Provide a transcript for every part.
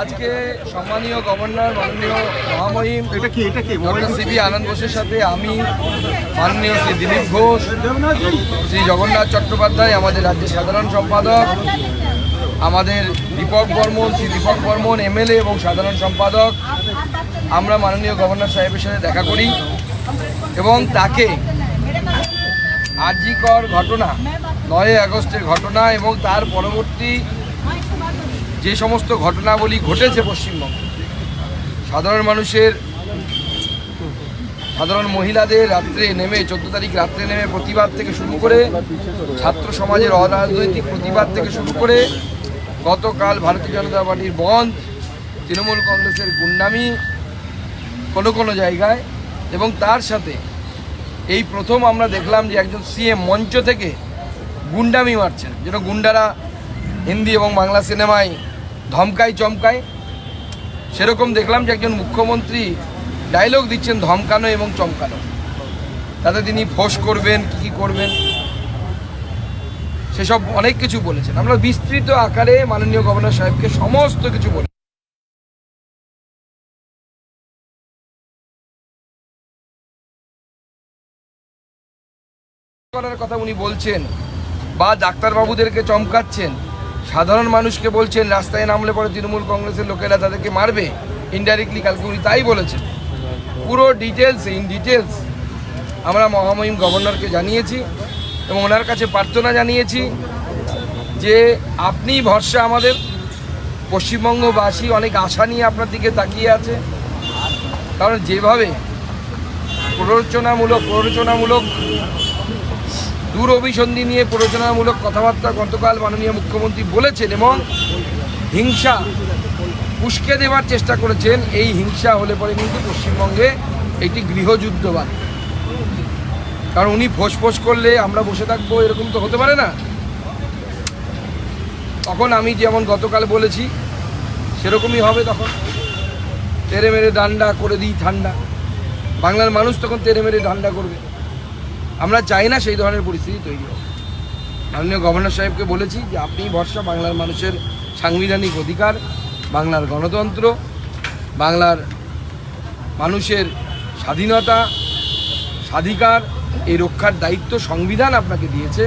আজকে সম্মানীয় গভর্নর মাননীয় মহামহিম এটা কি এটা কি? ডক্টর সিবি আনন্দ বোসের সাথে আমি মাননীয় শ্রী দিলীপ ঘোষ শ্রী জগন্নাথ চট্টোপাধ্যায় আমাদের রাজ্যের সাধারণ সম্পাদক আমাদের দীপক বর্মন শ্রী দীপক বর্মন এমএলএ এবং সাধারণ সম্পাদক। আমরা মাননীয় গভর্নর সাহেবের সাথে দেখা করি এবং তাকে আরজিকর ঘটনা নয় আগস্টের ঘটনা এবং তার পরবর্তী যে সমস্ত ঘটনাবলী ঘটেছে পশ্চিমবঙ্গে, সাধারণ মানুষের, সাধারণ মহিলাদের রাত্রে নেমে, চোদ্দ তারিখ রাত্রে নেমে প্রতিবাদ থেকে শুরু করে, ছাত্র সমাজের অরাজনৈতিক প্রতিবাদ থেকে শুরু করে, গতকাল ভারতীয় জনতা পার্টির বন্ধ, তৃণমূল কংগ্রেসের গুন্ডামি কোনো কোনো জায়গায়, এবং তার সাথে এই প্রথম আমরা দেখলাম যে একজন সিএম মঞ্চ থেকে গুন্ডামি মারছেন, যেন গুন্ডারা হিন্দি এবং বাংলা সিনেমায় ধমকায়, চমকায়। সেরকম দেখলাম যে একজন মুখ্যমন্ত্রী ডায়লগ দিচ্ছেন ধমকানো এবং চমকানো। তাতে তিনি ফোস করবেন, কী কী করবেন? সেসব অনেক কিছু বলেছেন। আমরা বিস্তৃত আকারে মাননীয় গভর্নর সাহেবকে সমস্ত কিছু বলি করার কথা উনি বলছেন, বা ডাক্তারবাবুদেরকে চমকাচ্ছেন। সাধারণ মানুষকে বলছেন, রাস্তায় নামলে পরে তৃণমূল কংগ্রেসের লোকেরা তাদেরকে মারবে। ইনডাইরেক্টলি কালকে উনি তাই বলেছেন। পুরো ডিটেলস ইন ডিটেলস আমরা মহামহিম গভর্নরকে জানিয়েছি এবং ওনার কাছে প্রার্থনা জানিয়েছি যে আপনি ভরসা আমাদের। পশ্চিমবঙ্গবাসী অনেক আশা নিয়ে আপনার দিকে তাকিয়ে আছে। কারণ যেভাবে প্ররোচনামূলক প্ররোচনামূলক দূর অভিসন্ধি নিয়ে প্ররোচনামূলক কথাবার্তা গতকাল মাননীয় মুখ্যমন্ত্রী বলেছেন এবং হিংসা উস্কে দেওয়ার চেষ্টা করেছেন। এই হিংসা হলে পরে কিন্তু পশ্চিমবঙ্গে একটি গৃহযুদ্ধ বাধে কারণ উনি ফোঁস করলে আমরা বসে থাকব, এরকম তো হতে পারে না। তখন আমি যেমন গতকাল বলেছি, সেরকমই হবে তখন। তেরে মেরে ডান্ডা করে দিই ঠান্ডা। বাংলার মানুষ তখন তেরে মেরে ডান্ডা করবে। আমরা চাই না সেই ধরনের পরিস্থিতি তৈরি হোক। মাননীয় গভর্নর সাহেবকে বলেছি যে আপনি ভরসা বাংলার মানুষের সাংবিধানিক অধিকার, বাংলার গণতন্ত্র, বাংলার মানুষের স্বাধীনতা, স্বাধিকার, এই রক্ষার দায়িত্ব সংবিধান আপনাকে দিয়েছে।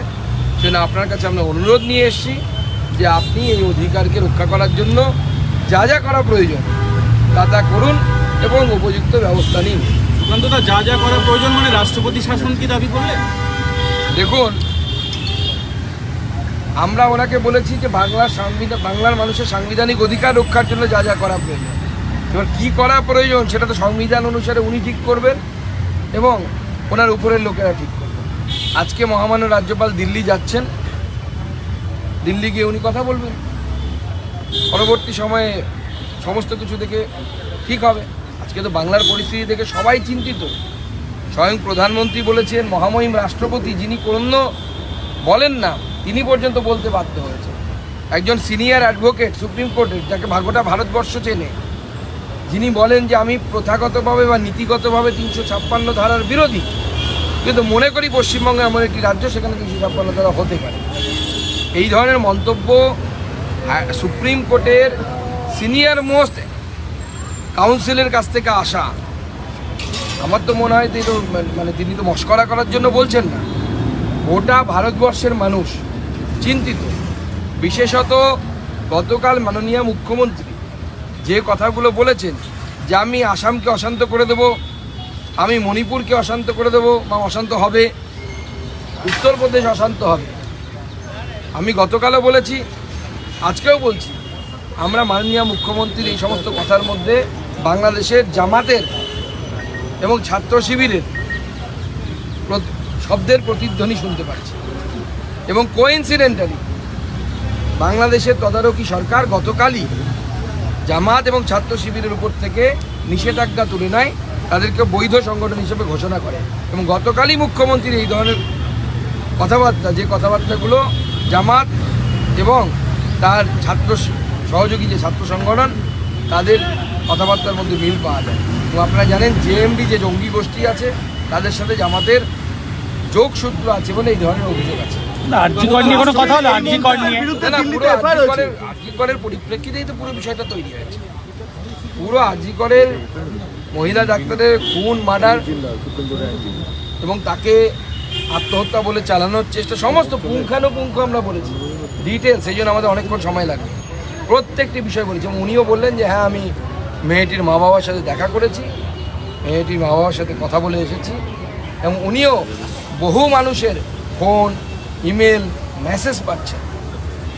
সেজন্য আপনার কাছে আমরা অনুরোধ নিয়ে এসেছি যে আপনি এই অধিকারকে রক্ষা করার জন্য যা যা করা প্রয়োজন, তা তা করুন এবং উপযুক্ত ব্যবস্থা নিন। সুকান্তদা যা যা করা প্রয়োজন মানে রাষ্ট্রপতি শাসন কি দাবি করলে দেখুন, আমরা ওনাকে বলেছি যে বাংলার সংবিধান বাংলার মানুষের সাংবিধানিক অধিকার রক্ষার জন্য যা যা করা প্রয়োজন। এবার কী করা প্রয়োজন সেটা তো সংবিধান অনুসারে উনি ঠিক করবেন এবং ওনার উপরের লোকেরা ঠিক করবেন। আজকে মহামান্য রাজ্যপাল দিল্লি যাচ্ছেন। দিল্লি গিয়ে উনি কথা বলবেন। পরবর্তী সময়ে সমস্ত কিছু দেখে ঠিক হবে। আজকে তো বাংলার পরিস্থিতি দেখে সবাই চিন্তিত। স্বয়ং প্রধানমন্ত্রী বলেছেন মহামহিম রাষ্ট্রপতি যিনি কোনো বলেন না তিনি পর্যন্ত বলতে বাধ্য হয়েছে একজন সিনিয়র অ্যাডভোকেট সুপ্রিম কোর্টের যাকে ভাগোটা ভারতবর্ষ চেনে যিনি বলেন যে আমি প্রথাগতভাবে বা নীতিগতভাবে তিনশো ছাপ্পান্ন ধারার বিরোধী। কিন্তু মনে করি পশ্চিমবঙ্গে এমন একটি রাজ্য সেখানে তিনশো ছাপ্পান্ন ধারা হতে পারে। এই ধরনের মন্তব্য হ্যাঁ, সুপ্রিম কোর্টের সিনিয়র মোস্ট কাউন্সিলের কাছ থেকে আসা। আমার তো মনে হয় তিনি তো মানে তিনি তো মস্করা করার জন্য বলছেন না। গোটা ভারতবর্ষের মানুষ চিন্তিত। বিশেষত গতকাল মাননীয় মুখ্যমন্ত্রী যে কথাগুলো বলেছেন যে আমি আসামকে অশান্ত করে দেব, আমি মণিপুরকে অশান্ত করে দেব, বা অশান্ত হবে, উত্তরপ্রদেশ অশান্ত হবে। আমি গতকালও বলেছি, আজকেও বলছি আমরা মাননীয় মুখ্যমন্ত্রীর এই সমস্ত কথার মধ্যে বাংলাদেশের জামাতের এবং ছাত্র শিবিরের শব্দের প্রতিধ্বনি শুনতে পাচ্ছি। এবং কোইন্সিডেন্টালি বাংলাদেশের তদারকি সরকার গতকালই জামাত এবং ছাত্র শিবিরের উপর থেকে নিষেধাজ্ঞা তুলে নেয়, তাদেরকে বৈধ সংগঠন হিসেবে ঘোষণা করে। এবং গতকালই মুখ্যমন্ত্রীর এই ধরনের কথাবার্তা যে কথাবার্তাগুলো জামাত এবং তার ছাত্র সহযোগী যে ছাত্র সংগঠন তাদের কথাবার্তার মধ্যে মিল পাওয়া যায়। এবং আপনারা জানেন জেএমবি যে জঙ্গি গোষ্ঠী আছে তাদের সাথে জামাতের যোগসূত্র আছে বলে এই ধরনের অভিযোগ আছে। আরজিকরের- আরজিকর করের পরিপ্রেক্ষিতেই তো পুরো বিষয়টা তৈরি হয়েছে। পুরো আজি করের মহিলা ডাক্তারের খুন মার্ডার এবং তাকে আত্মহত্যা বলে চালানোর চেষ্টা সমস্ত পুঙ্খানুপুঙ্খ আমরা বলেছি। ডিটেলস সেই জন্য আমাদের অনেকক্ষণ সময় লাগবে। প্রত্যেকটি বিষয় বলেছি যেমন উনিও বললেন যে হ্যাঁ আমি মেয়েটির মা বাবার সাথে দেখা করেছি, মেয়েটির মা বাবার সাথে কথা বলে এসেছি। এবং উনিও বহু মানুষের ফোন, ইমেল, মেসেজ পাচ্ছেন।